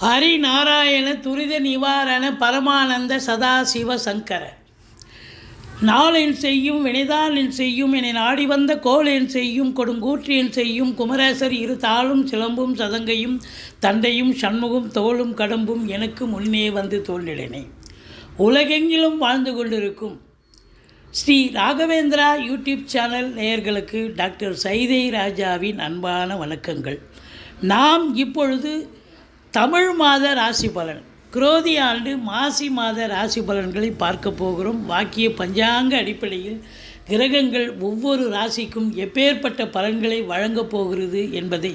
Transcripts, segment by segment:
ஹரிநாராயண துரித நிவாரண பரமானந்த சதாசிவ சங்கர. நாளின் செய்யும் வினைதாளின் செய்யும் என நாடி வந்த கோளென் செய்யும் கொடுங்கூற்றியன் செய்யும் குமரேசர் இரு தாளும் சிலம்பும் சதங்கையும் தண்டையும் சண்முகம் தோளும் கடம்பும் எனக்கு முன்னே வந்து தோன்றினே உலகெங்கிலும் வாழ்ந்து கொண்டிருக்கும் ஸ்ரீ ராகவேந்திரா யூடியூப் சேனல் நேயர்களுக்கு டாக்டர் சைதை ராஜாவின் அன்பான வணக்கங்கள். நாம் இப்பொழுது தமிழ் மாத ராசி பலன். குரோதி ஆண்டு மாசி மாத ராசி பலன்களை பார்க்க போகிறோம். வாக்கிய பஞ்சாங்க அடிப்படையில் கிரகங்கள் ஒவ்வொரு ராசிக்கும் எப்பேற்பட்ட பலன்களை வழங்கப் போகிறது என்பதை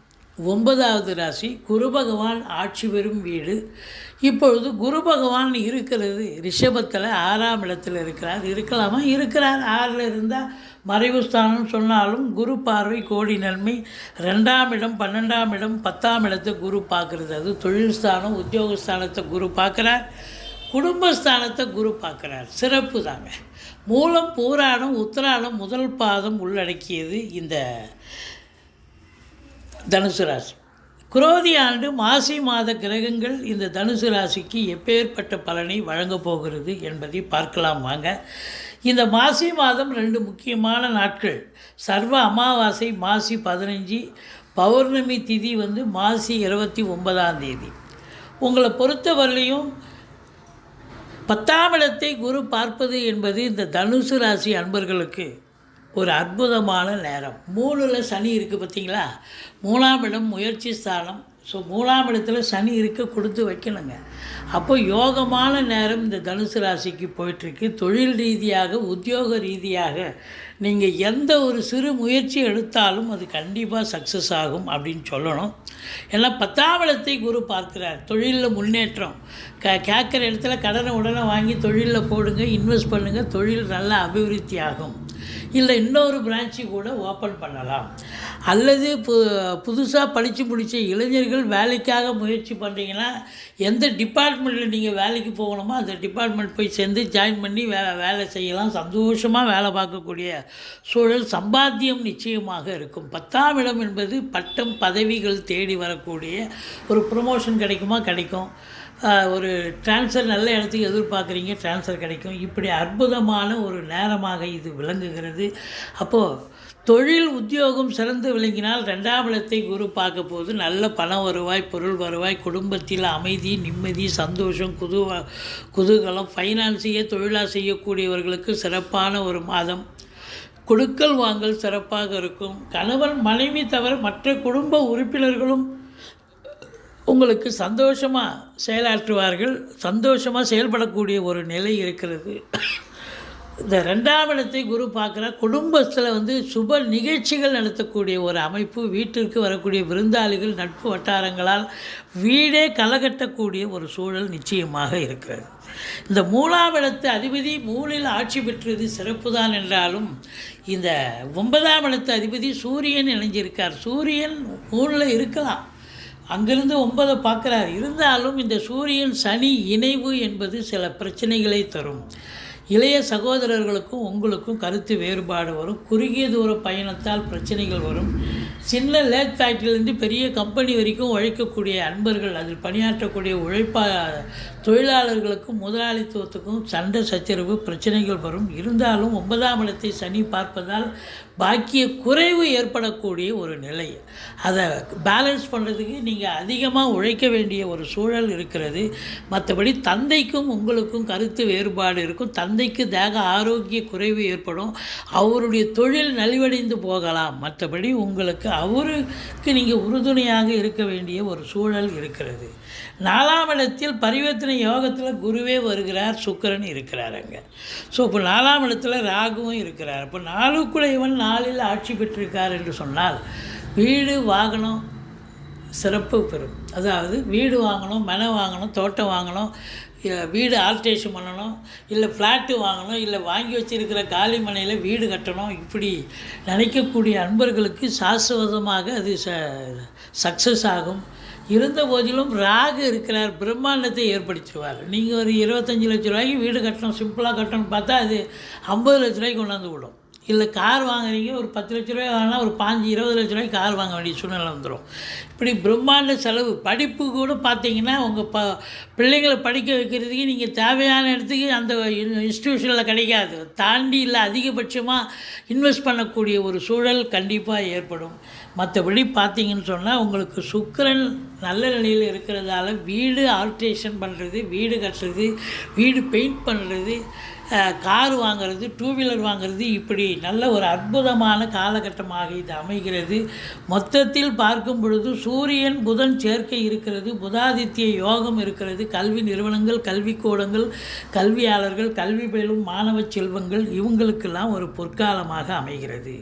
ஒன்பதாவது ராசி குரு பகவான் ஆட்சி பெறும் வீடு. இப்பொழுது குரு பகவான் இருக்கிறது ரிஷபத்தில் ஆறாம் இடத்தில் இருக்கிறார். இருக்கலாமா? இருக்கிறார். ஆறில் இருந்தால் மறைவு ஸ்தானம் சொன்னாலும் குரு பார்வை கோடி நன்மை. ரெண்டாம் இடம் பன்னெண்டாம் இடம் பத்தாம் இடத்தை குரு பார்க்குறது. அது தொழில் ஸ்தானம் உத்தியோகஸ்தானத்தை குரு பார்க்குறார். குடும்பஸ்தானத்தை குரு பார்க்குறார். சிறப்பு தாங்க. மூலம் பூராணம் உத்திராணம் முதல் பாதம் உள்ளடக்கியது இந்த தனுசு ராசி. குரோதி ஆண்டு மாசி மாத கிரகங்கள் இந்த தனுசு ராசிக்கு எப்பேற்பட்ட பலனை வழங்கப் போகிறது என்பதை பார்க்கலாம் வாங்க. இந்த மாசி மாதம் ரெண்டு முக்கியமான நாட்கள். சர்வ அமாவாசை மாசி பதினஞ்சு பௌர்ணமி திதி வந்து மாசி இருபத்தி ஒன்பதாம் தேதி. உங்களை பொறுத்தவரையிலையும் பத்தாம் இடத்தை குரு பார்ப்பது என்பது இந்த தனுசு ராசி அன்பர்களுக்கு ஒரு அற்புதமான நேரம். மூணில் சனி இருக்குது பார்த்தீங்களா? மூணாம் இடம் முயற்சி ஸ்தானம். ஸோ மூணாம் இடத்துல சனி இருக்க கொடுத்து வைக்கணுங்க. அப்போ யோகமான நேரம் இந்த தனுசு ராசிக்கு போயிட்டுருக்கு. தொழில் ரீதியாக உத்தியோக ரீதியாக நீங்கள் எந்த ஒரு சிறு முயற்சி எடுத்தாலும் அது கண்டிப்பாக சக்ஸஸ் ஆகும் அப்படின்னு சொல்லணும். ஏன்னா பத்தாம் இடத்தை குரு பார்க்குறார். தொழிலில் முன்னேற்றம். க கேட்குற இடத்துல கடனை உடனே வாங்கி தொழிலில் போடுங்க இன்வெஸ்ட் பண்ணுங்கள் தொழில் நல்லா அபிவிருத்தி ஆகும் இல்லை இன்னொரு பிரான்ச்சு கூட ஓப்பன் பண்ணலாம். அல்லது பு புதுசாக படித்து முடித்த இளைஞர்கள் வேலைக்காக முயற்சி பண்ணுறீங்கன்னா எந்த டிபார்ட்மெண்ட்டில் நீங்கள் வேலைக்கு போகணுமோ அந்த டிபார்ட்மெண்ட் போய் சேர்ந்து ஜாயின் பண்ணி வே வேலை செய்யலாம். சந்தோஷமாக வேலை பார்க்கக்கூடிய சூழல் சம்பாத்தியம் நிச்சயமாக இருக்கும். பத்தாம் இடம் என்பது பட்டம் பதவிகள் தேடி வரக்கூடிய ஒரு ப்ரொமோஷன் கிடைக்குமா? கிடைக்கும். ஒரு ட்ரான்ஸ்ஃபர் நல்ல இடத்துக்கு எதிர்பார்க்குறீங்க ட்ரான்ஸ்ஃபர் கிடைக்கும். இப்படி அற்புதமான ஒரு நேரமாக இது விளங்குகிறது. அப்போது தொழில் உத்தியோகம் சிறந்து விளங்கினால் ரெண்டாம் இடத்தை குரு பார்க்க போது நல்ல பண வருவாய் பொருள் வருவாய் குடும்பத்தில் அமைதி நிம்மதி சந்தோஷம் குது குதூகலம் ஃபைனான்ஸையே தொழிலாக செய்யக்கூடியவர்களுக்கு சிறப்பான ஒரு மாதம். கொடுக்கல் வாங்கல் சிறப்பாக இருக்கும். கணவன் மனைவி தவிர மற்ற குடும்ப உறுப்பினர்களும் உங்களுக்கு சந்தோஷமாக செயலாற்றுவார்கள் சந்தோஷமாக செயல்படக்கூடிய ஒரு நிலை இருக்கிறது. இந்த ரெண்டாம் இடத்தை குரு பார்க்குற குடும்பத்தில் வந்து சுப நிகழ்ச்சிகள் நடத்தக்கூடிய ஒரு அமைப்பு வீட்டிற்கு வரக்கூடிய விருந்தாளிகள் நட்பு வட்டாரங்களால் வீடே கலகட்டக்கூடிய ஒரு சூழல் நிச்சயமாக இருக்கிறது. இந்த மூணாம் இடத்து அதிபதி மூணில் ஆட்சி பெற்றது சிறப்பு தான் என்றாலும் இந்த ஒன்பதாம் இடத்து அதிபதி சூரியன் இணைஞ்சிருக்கார். சூரியன் மூணில் இருக்கலாம். அங்கிருந்து ஒன்பதை பார்க்குறார். இருந்தாலும் இந்த சூரியன் சனி இணைவு என்பது சில பிரச்சனைகளை தரும். இளைய சகோதரர்களுக்கும் உங்களுக்கும் கருத்து வேறுபாடு வரும். குறுகிய தூர பயணத்தால் பிரச்சனைகள் வரும். சின்ன லேத் ஃபேக்ட்ரிலேருந்து பெரிய கம்பெனி வரைக்கும் உழைக்கக்கூடிய அன்பர்கள் அதில் பணியாற்றக்கூடிய உழைப்பா தொழிலாளர்களுக்கும் முதலாளித்துவத்துக்கும் சண்டை சச்சரவு பிரச்சனைகள் வரும். இருந்தாலும் ஒன்பதாம் இடத்தை சனி பார்ப்பதால் பாக்கிய குறைவு ஏற்படக்கூடிய ஒரு நிலை. அதை பேலன்ஸ் பண்ணுறதுக்கு நீங்கள் அதிகமாக உழைக்க வேண்டிய ஒரு சூழல் இருக்கிறது. மற்றபடி தந்தைக்கும் உங்களுக்கும் கருத்து வேறுபாடு இருக்கும். தந்தை தந்தைக்கு தேக ஆரோக்கிய குறைவு ஏற்படும். அவருடைய தொழில் நலிவடைந்து போகலாம். மற்றபடி உங்களுக்கு அவருக்கு நீங்கள் உறுதுணையாக இருக்க வேண்டிய ஒரு சூழல் இருக்கிறது. நாலாம் இடத்தில் பரிவர்த்தனை யோகத்தில் குருவே வருகிறார் சுக்கரன் இருக்கிறார் அங்கே. ஸோ இப்போ நாலாம் இடத்துல ராகுவும் இருக்கிறார். இப்போ நாலுக்குடையவன் நாளில் ஆட்சி பெற்றிருக்கார் என்று சொன்னால் வீடு வாகனம் சிறப்பு பெறும். அதாவது வீடு வாங்கணும் மனை வாங்கணும் தோட்டம் வாங்கணும் வீடு ஆல்ட்ரேஷன் பண்ணணும் இல்லை ஃப்ளாட்டு வாங்கணும் இல்லை வாங்கி வச்சிருக்கிற காலி மனையில் வீடு கட்டணும். இப்படி நினைக்கக்கூடிய அன்பர்களுக்கு சாஸ்வதமாக அது ச சக்ஸஸ் ஆகும். இருந்த போதிலும் ராகு இருக்கிறார் பிரம்மாண்டத்தை ஏற்படுத்திடுவார். நீங்கள் ஒரு இருபத்தஞ்சி லட்ச ரூபாய்க்கு வீடு கட்டணும் சிம்பிளாக கட்டணும்னு பார்த்தா அது ஐம்பது லட்ச ரூபாய்க்கு கொண்டாந்து விடும். இல்லை கார் வாங்குறீங்க ஒரு பத்து லட்ச ரூபாய் வாங்கினா ஒரு பாஞ்சு இருபது லட்ச ரூபாய்க்கு கார் வாங்க வேண்டிய சூழ்நிலை வந்துடும் இப்படி பிரம்மாண்ட செலவு. படிப்பு கூட பார்த்தீங்கன்னா உங்கள் ப பிள்ளைங்களை படிக்க வைக்கிறதுக்கு நீங்கள் தேவையான இடத்துக்கு அந்த இன்ஸ்டியூஷனில் கிடைக்காது. தாண்டி இல்லை அதிகபட்சமாக இன்வெஸ்ட் பண்ணக்கூடிய ஒரு சூழல் கண்டிப்பாக ஏற்படும். மற்றபடி பார்த்தீங்கன்னு சொன்னால் உங்களுக்கு சுக்கிரன் நல்ல நிலையில் இருக்கிறதால வீடு ஆல்ட்ரேஷன் பண்ணுறது வீடு கட்டுறது வீடு பெயிண்ட் பண்ணுறது கார் வாங்குறது டூ வீலர் வாங்குறது இப்படி நல்ல ஒரு அற்புதமான காலகட்டமாக இது அமைகிறது. மொத்தத்தில் பார்க்கும் பொழுது சூரியன் புதன் சேர்க்கை இருக்கிறது புதாதித்ய யோகம் இருக்கிறது கல்வி நிறுவனங்கள் கல்விக்கூடங்கள் கல்வியாளர்கள் கல்வி பயிலும் மாணவ செல்வங்கள் இவங்களுக்கெல்லாம் ஒரு பொற்காலமாக அமைகிறது.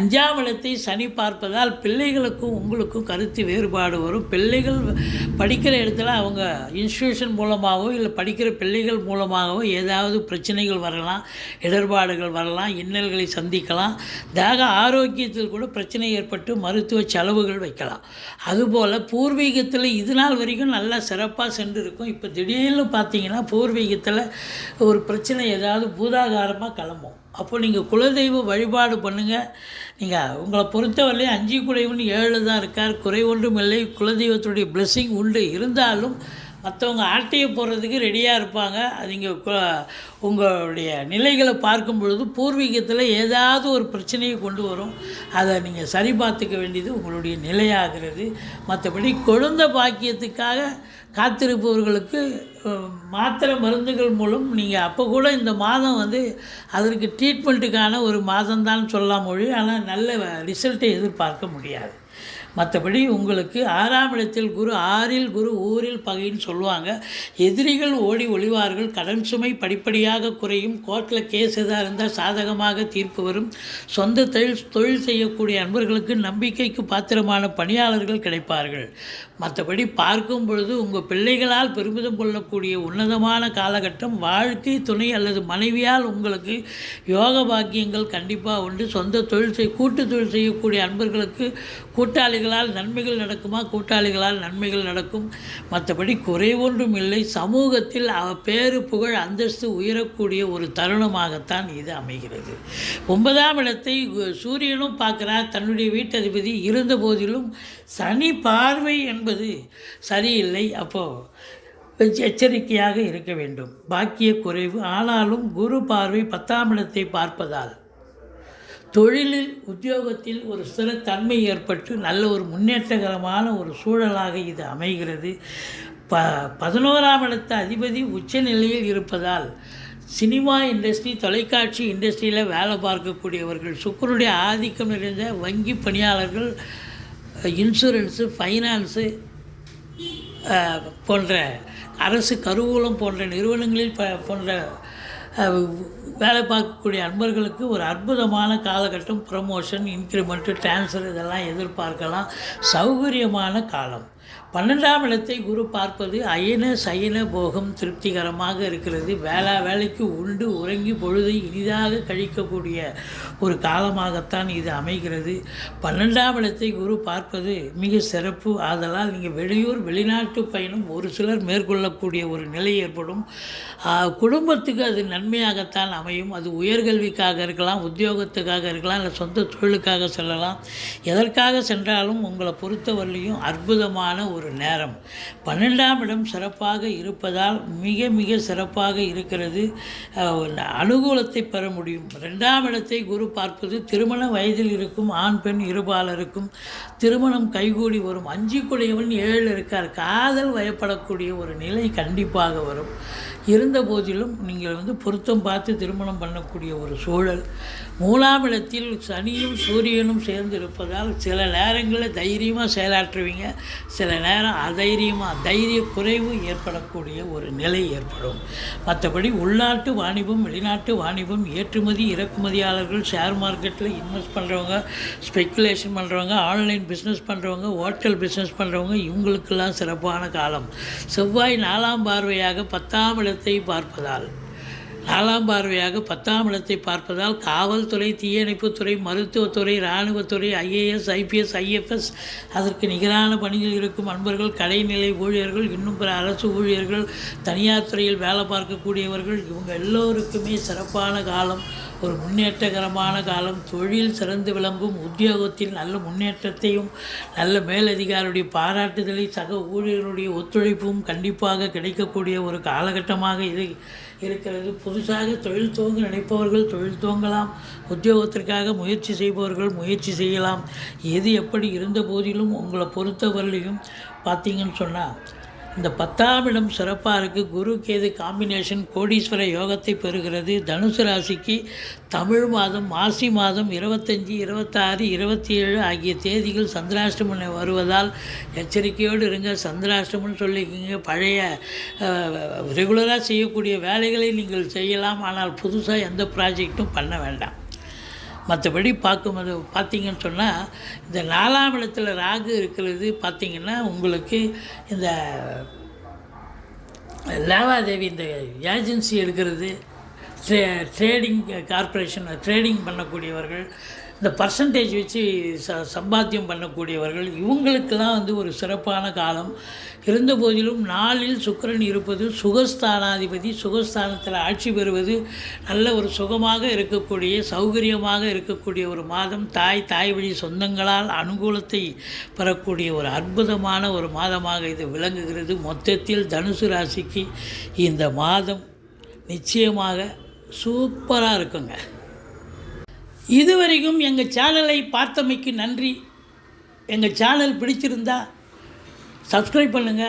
அஞ்சாம் இடத்தை சனி பார்ப்பதால் பிள்ளைகளுக்கும் உங்களுக்கும் கருத்து வேறுபாடு வரும். பிள்ளைகள் படிக்கிற இடத்துல அவங்க இன்ஸ்டியூஷன் மூலமாகவோ இல்லை படிக்கிற பிள்ளைகள் மூலமாகவோ ஏதாவது பிரச்சனை பிரச்சனைகள் வரலாம் இடர்பாடுகள் வரலாம் இன்னல்களை சந்திக்கலாம். தேக ஆரோக்கியத்தில் கூட பிரச்சனை ஏற்பட்டு மருத்துவ செலவுகள் வைக்கலாம். அதுபோல் பூர்வீகத்தில் இது நாள் வரைக்கும் நல்லா சிறப்பாக சென்று இருக்கும் இப்போ திடீர்னு பார்த்தீங்கன்னா பூர்வீகத்தில் ஒரு பிரச்சனை ஏதாவது பூதாகாரமாக கிளம்பும். அப்போ நீங்கள் குலதெய்வ வழிபாடு பண்ணுங்கள் நீங்கள் உங்களை பொறுத்தவரையிலே அஞ்சு குறைவுன்னு ஏழு தான் இருக்கார். குறை ஒன்றும் இல்லை குலதெய்வத்துடைய பிளெஸ்ஸிங் உண்டு. இருந்தாலும் மற்றவங்க ஆட்டையை போடுறதுக்கு ரெடியாக இருப்பாங்க. அது இங்கே உங்களுடைய நிலைகளை பார்க்கும் பொழுது பூர்வீகத்தில் ஏதாவது ஒரு பிரச்சனையை கொண்டு வரும். அதை நீங்கள் சரி பார்த்துக்க வேண்டியது உங்களுடைய நிலையாகிறது. மற்றபடி குழந்த பாக்கியத்துக்காக காத்திருப்பவர்களுக்கு மாத்திரை மருந்துகள் மூலம் நீங்கள் அப்போ கூட இந்த மாதம் வந்து அதற்கு ட்ரீட்மெண்ட்டுக்கான ஒரு மாதம்தான் சொல்லலாம் மொழி. ஆனால் நல்ல ரிசல்ட்டை எதிர்பார்க்க முடியாது. மற்றபடி உங்களுக்கு ஆறாம் இடத்தில் குரு ஆறில் குரு ஊரில் பகைன்னு சொல்லுவாங்க. எதிரிகள் ஓடி ஒளிவார்கள். கடன் சுமை படிப்படியாக குறையும். கோர்ட்டில் கேஸ் எதாக இருந்தால் சாதகமாக தீர்ப்பு வரும். சொந்த தொழில் தொழில் செய்யக்கூடிய அன்பர்களுக்கு நம்பிக்கைக்கு பாத்திரமான பணியாளர்கள் கிடைப்பார்கள். மற்றபடி பார்க்கும் பொழுது உங்கள் பிள்ளைகளால் பெருமிதம் கொள்ளக்கூடிய உன்னதமான காலகட்டம் வாழ்க்கை துணை அல்லது மனைவியால் உங்களுக்கு யோக பாக்கியங்கள் கண்டிப்பாக உண்டு. சொந்த தொழில் செய் கூட்டு தொழில் செய்யக்கூடிய அன்பர்களுக்கு கூட்டாளிகளால் நன்மைகள் நடக்குமா? கூட்டாளிகளால் நன்மைகள் நடக்கும். மற்றபடி குறை ஒன்றும் இல்லை. சமூகத்தில் அவ பேரு புகழ் அந்தஸ்து உயரக்கூடிய ஒரு தருணமாகத்தான் இது அமைகிறது. ஒன்பதாம் இடத்தை சூரியனும் பார்க்கிறார். தன்னுடைய வீட்டதிபதி இருந்த போதிலும் சனி பார்வை என்பது சரியில்லை. அப்போது எச்சரிக்கையாக இருக்க வேண்டும். பாக்கிய குறைவு. ஆனாலும் குரு பார்வை பத்தாம் இடத்தை பார்ப்பதால். தொழிலில் உத்தியோகத்தில் ஒரு ஸ்திரத்தன்மை ஏற்பட்டு நல்ல ஒரு முன்னேற்றகரமான ஒரு சூழலாக இது அமைகிறது. ப பதினோராம் இடத்த அதிபதி உச்ச நிலையில் இருப்பதால் சினிமா இண்டஸ்ட்ரி தொலைக்காட்சி இண்டஸ்ட்ரியில் வேலை பார்க்கக்கூடியவர்கள் சுக்கருடைய ஆதிக்கம் நிறைந்த வங்கி பணியாளர்கள் இன்சூரன்ஸு ஃபைனான்ஸு போன்ற அரசு கருவூலம் போன்ற நிறுவனங்களில் ப போன்ற வேலை பார்க்கக்கூடிய அன்பர்களுக்கு ஒரு அற்புதமான காலகட்டம் ப்ரமோஷன் இன்க்ரிமெண்ட்டு ட்ரான்ஸ்ஃபர் இதெல்லாம் எதிர்பார்க்கலாம். சௌகரியமான காலம். பன்னெண்டாம் இடத்தை குரு பார்ப்பது அயன சயன போகம் திருப்திகரமாக இருக்கிறது. வேளா வேலைக்கு உண்டு உறங்கி பொழுதை இனிதாக கழிக்கக்கூடிய ஒரு காலமாகத்தான் இது அமைகிறது. பன்னெண்டாம் இடத்தை குரு பார்ப்பது மிக சிறப்பு. ஆதலால் நீங்கள் வெளியூர் வெளிநாட்டு பயணம் ஒரு சிலர் மேற்கொள்ளக்கூடிய ஒரு நிலை ஏற்படும். குடும்பத்துக்கு அது நன்மையாகத்தான் அமையும். அது உயர்கல்விக்காக இருக்கலாம் உத்தியோகத்துக்காக இருக்கலாம் இல்லை சொந்த தொழிலுக்காக செல்லலாம். எதற்காக சென்றாலும் உங்களை பொறுத்தவரையிலையும் அற்புதமான ஒரு நேரம். பன்னெண்டாம் இடம் சிறப்பாக இருப்பதால் மிக மிக சிறப்பாக இருக்கிறது. அனுகூலத்தை பெற முடியும். ரெண்டாம் இடத்தை குரு பார்ப்பது திருமண வயதில் இருக்கும் ஆண் பெண் இருபாலருக்கும் திருமணம் கைகூடி வரும். அஞ்சு குடையவன் ஏழு இருக்கார். காதல் வயப்படக்கூடிய ஒரு நிலை கண்டிப்பாக வரும். இருந்த போதிலும் நீங்கள் வந்து பொருத்தம் பார்த்து திருமணம் பண்ணக்கூடிய ஒரு சூழல் மூலாமிடத்தில் சனியும் சூரியனும் சேர்ந்து இருப்பதால் சில நேரங்களில் தைரியமாக செயலாற்றுவீங்க. சில நேரம் அதைரியமாக தைரிய குறைவு ஏற்படக்கூடிய ஒரு நிலை ஏற்படும். மற்றபடி உள்நாட்டு வாணிபம் வெளிநாட்டு வாணிபம் ஏற்றுமதி இறக்குமதியாளர்கள் ஷேர் மார்க்கெட்டில் இன்வெஸ்ட் பண்ணுறவங்க ஸ்பெக்குலேஷன் பண்ணுறவங்க ஆன்லைன் பிஸ்னஸ் பண்ணுறவங்க ஹோட்டல் பிஸ்னஸ் பண்ணுறவங்க இவங்களுக்கெல்லாம் சிறப்பான காலம். செவ்வாய் நாலாம் பார்வையாக பத்தாம் இடத்தை பார்ப்பதால் நாலாம் பார்வையாக பத்தாம் இடத்தை பார்ப்பதால் காவல்துறை தீயணைப்புத்துறை மருத்துவத்துறை இராணுவத்துறை ஐஏஎஸ் ஐபிஎஸ் ஐஎஃப்எஸ் அதற்கு நிகரான பணியில் இருக்கும் அன்பர்கள் கடைநிலை ஊழியர்கள் இன்னும் பிற அரசு ஊழியர்கள் தனியார் துறையில் வேலை பார்க்கக்கூடியவர்கள் இவங்க எல்லோருக்குமே சிறப்பான காலம். ஒரு முன்னேற்றகரமான காலம் தொழில் சிறந்து விளங்கும் உத்தியோகத்தில் நல்ல முன்னேற்றத்தையும் நல்ல மேலதிகாரியுடைய பாராட்டுதலை சக ஊழியர்களுடைய ஒத்துழைப்பும் கண்டிப்பாக கிடைக்கக்கூடிய ஒரு காலகட்டமாக இது இருக்கிறது. புதுசாக தொழில் துவங்க நினைப்பவர்கள் தொழில் துவங்கலாம். உத்தியோகத்திற்காக முயற்சி செய்பவர்கள் முயற்சி செய்யலாம். எது எப்படி இருந்த போதிலும் உங்களை பொறுத்தவரையிலையும் பார்த்தீங்கன்னு சொன்னால் இந்த பத்தாம் இடம் சிறப்பாக இருக்குது குரு கேது காம்பினேஷன் கோடீஸ்வர யோகத்தை பெறுகிறது. தனுசு ராசிக்கு தமிழ் மாதம் மாசி மாதம் இருபத்தஞ்சி இருபத்தாறு இருபத்தி ஏழு ஆகிய தேதிகள் சந்திராஷ்டமம் வருவதால் எச்சரிக்கையோடு இருங்க. சந்திராஷ்டமம்னு சொல்லிக்கிங்க. பழைய ரெகுலராக செய்யக்கூடிய வேலைகளை நீங்கள் செய்யலாம். ஆனால் புதுசாக எந்த ப்ராஜெக்ட்டும் பண்ண வேண்டாம். மற்றபடி பார்க்கும்போது பார்த்தீங்கன்னு சொன்னால் இந்த நாலாம் இடத்துல ராகு இருக்கிறது பார்த்திங்கன்னா உங்களுக்கு இந்த லேவாதேவி இந்த ஏஜென்சி எடுக்கிறது ட்ரே ட்ரேடிங் கார்ப்பரேஷன் ட்ரேடிங் பண்ணக்கூடியவர்கள் இந்த பர்சன்டேஜ் வச்சு ச சம்பாத்தியம் பண்ணக்கூடியவர்கள் இவங்களுக்கு தான் வந்து ஒரு சிறப்பான காலம். இருந்த போதிலும் நாளில் சுக்கிரன் இருப்பது சுகஸ்தானாதிபதி சுகஸ்தானத்தில் ஆட்சி பெறுவது நல்ல ஒரு சுகமாக இருக்கக்கூடிய சௌகரியமாக இருக்கக்கூடிய ஒரு மாதம். தாய் தாய் வழி சொந்தங்களால் அனுகூலத்தை பெறக்கூடிய ஒரு அற்புதமான ஒரு மாதமாக இது விளங்குகிறது. மொத்தத்தில் தனுசு ராசிக்கு இந்த மாதம் நிச்சயமாக சூப்பராக இருக்குங்க. இதுவரைக்கும் எங்கள் சேனலை பார்த்தமைக்கு நன்றி. எங்கள் சேனல் பிடிச்சிருந்தா சப்ஸ்கிரைப் பண்ணுங்கள்